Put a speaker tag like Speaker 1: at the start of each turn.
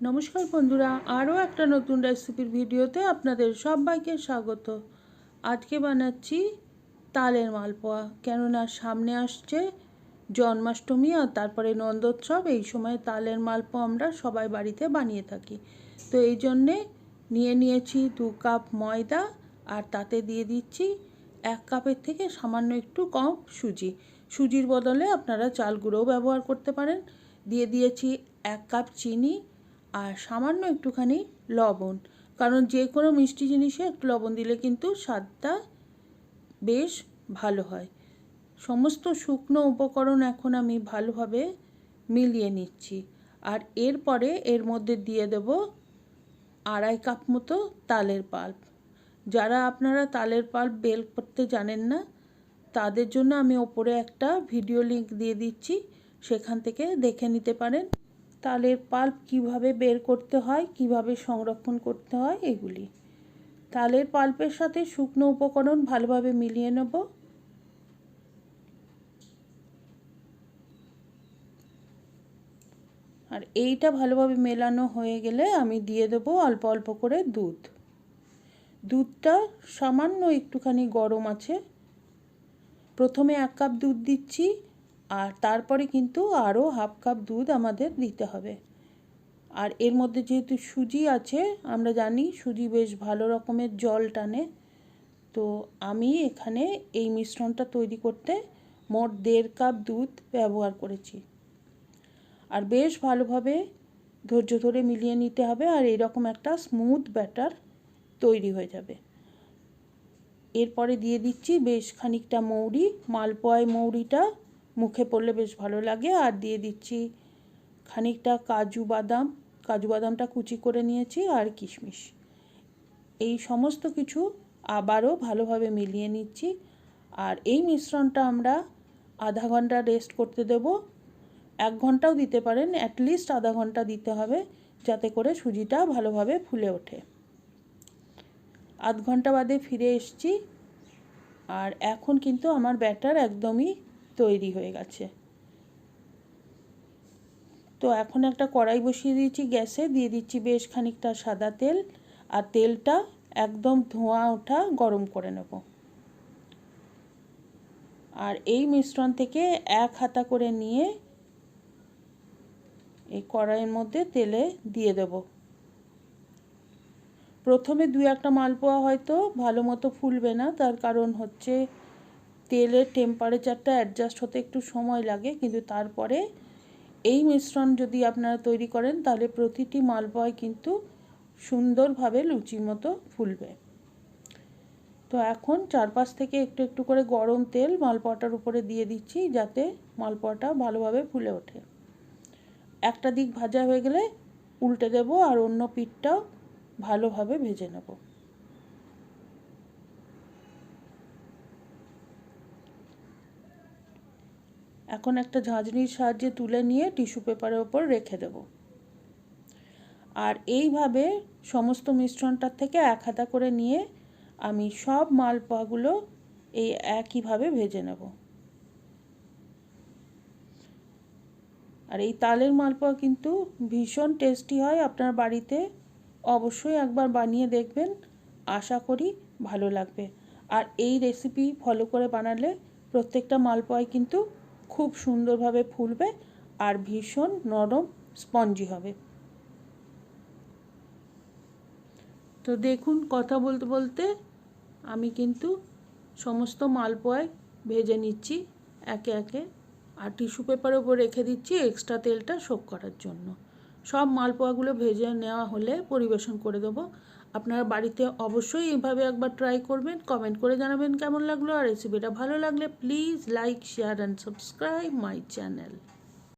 Speaker 1: নমস্কার বন্ধুরা, আরও একটা নতুন রেসিপির ভিডিওতে আপনাদের সবাইকে স্বাগত। আজকে বানাচ্ছি তালের মালপোয়া। কেননা সামনে আসছে জন্মাষ্টমী আর তারপরে নন্দোৎসব, এই সময় তালের মালপোয়া আমরা সবাই বাড়িতে বানিয়ে থাকি। তো এই জন্যে নিয়ে নিয়েছি দু কাপ ময়দা আর তাতে দিয়ে দিচ্ছি এক কাপের থেকে সামান্য একটু কম সুজি। সুজির বদলে আপনারা চাল গুঁড়োও ব্যবহার করতে পারেন। দিয়ে দিয়েছি এক কাপ চিনি আর সামান্য একটুখানি লবণ। কারণ যে কোনো মিষ্টি জিনিসে একটু লবণ দিলে কিন্তু স্বাদটা বেশ ভালো হয়। সমস্ত শুকনো উপকরণ এখন আমি ভালোভাবে মিলিয়ে নিচ্ছি। আর এরপরে এর মধ্যে দিয়ে দেব আড়াই কাপ মতো তালের পাল্প। যারা আপনারা তালের পাল্প বেল করতে জানেন না, তাদের জন্য আমি ওপরে একটা ভিডিও লিংক দিয়ে দিচ্ছি। সেখান থেকে দেখে নিতে পারেন। তালের পাল্প কীভাবে বের করতে হয়, কীভাবে সংরক্ষণ করতে হয়, এগুলি। তালের পাল্পের সাথে শুকনো উপকরণ ভালোভাবে মিলিয়ে নেব। আর এইটা ভালোভাবে মেলানো হয়ে গেলে আমি দিয়ে দেব অল্প অল্প করে দুধ। দুধটা সামান্য একটুখানি গরম আছে। প্রথমে এক কাপ দুধ দিচ্ছি। আর তারপরে কিন্তু আরও হাফ কাপ দুধ আমাদের দিতে হবে। আর এর মধ্যে যেহেতু সুজি আছে, আমরা জানি সুজি বেশ ভালো রকমের জল টানে। তো আমি এখানে এই মিশ্রণটা তৈরি করতে মোট দেড় কাপ দুধ ব্যবহার করেছি। আর বেশ ভালোভাবে ধৈর্য ধরে মিলিয়ে নিতে হবে আর এরকম একটা স্মুথ ব্যাটার তৈরি হয়ে যাবে। এরপরে দিয়ে দিচ্ছি বেশ খানিকটা মৌরি, মালপোয়ায় মৌরিটা মুখে পড়লে বেশ ভালো লাগে। আর দিয়ে দিচ্ছি খানিকটা কাজু বাদাম। কাজু বাদামটা কুচি করে নিয়েছি আর কিশমিশ। এই সমস্ত কিছু আবারও ভালোভাবে মিলিয়ে নিচ্ছি। আর এই মিশ্রণটা আমরা আধা ঘণ্টা রেস্ট করতে দেব। এক ঘন্টাও দিতে পারেন অ্যাটলিস্ট আধা ঘণ্টা দিতে হবে যাতে করে সুজিটা ভালোভাবে ফুলে ওঠে। আধ ঘণ্টা বাদে ফিরে এসছি। আর এখন কিন্তু আমার ব্যাটার একদমই তৈরি হয়ে গেছে। তো এখন একটা কড়াই বসিয়ে দিয়েছি গ্যাসে, দিয়ে দিচ্ছি বেশ খানিকটা সাদা তেল আর তেলটা একদম ধোঁয়া ওঠা গরম করে নেব। আর এই মিশ্রণ থেকে এক হাতা করে নিয়ে এই কড়াইয়ের মধ্যে তেলে দিয়ে দেব। প্রথমে দু একটা মালপোয়া হয়তো ভালো মতো ফুলবে না, তার কারণ হচ্ছে তেলের টেম্পারেচারটা অ্যাডজাস্ট হতে একটু সময় লাগে, কিন্তু তারপরে এই মিশ্রণ যদি আপনারা তৈরি করেন, তাহলে প্রতিটি মালপোয়ায় কিন্তু সুন্দরভাবে লুচির মতো ফুলবে। তো এখন চারপাশ থেকে একটু একটু করে গরম তেল মালপোয়াটার উপরে দিয়ে দিচ্ছি, যাতে মালপোয়াটা ভালোভাবে ফুলে ওঠে। একটা দিক ভাজা হয়ে গেলে উল্টে দেব আর অন্য পিঠটাও ভালোভাবে ভেজে নেব। এখন একটা ঝাঁঝনির সাহায্যে তুলে নিয়ে টিস্যু পেপারের ওপর রেখে দেব। আর এইভাবে সমস্ত মিশ্রণটার থেকে এক হাতা করে নিয়ে আমি সব মালপোয়াগুলো এই একইভাবে ভেজে নেব। আর এই তালের মালপোয়া কিন্তু ভীষণ টেস্টি হয়, আপনার বাড়িতে অবশ্যই একবার বানিয়ে দেখবেন। আশা করি ভালো লাগবে। আর এই রেসিপি ফলো করে বানালে প্রত্যেকটা মালপোয়াই কিন্তু খুব সুন্দরভাবে ফুলবে আর ভীষণ নরম স্পঞ্জি হবে। তো দেখুন, কথা বলতে বলতে আমি কিন্তু সমস্ত মালপোয়ায় ভেজে নিচ্ছি, একে একে, আর টিস্যু পেপারের ওপর রেখে দিচ্ছি এক্সট্রা তেলটা শোক করার জন্য। সব মালপোয়াগুলো ভেজে নেওয়া হলে পরিবেশন করে দেবো। আপনারা বাড়িতে অবশ্যই এইভাবে একবার ট্রাই করবেন কমেন্ট করে জানাবেন কেমন লাগল। আর রেসিপিটা ভালো লাগলে please like share and subscribe my channel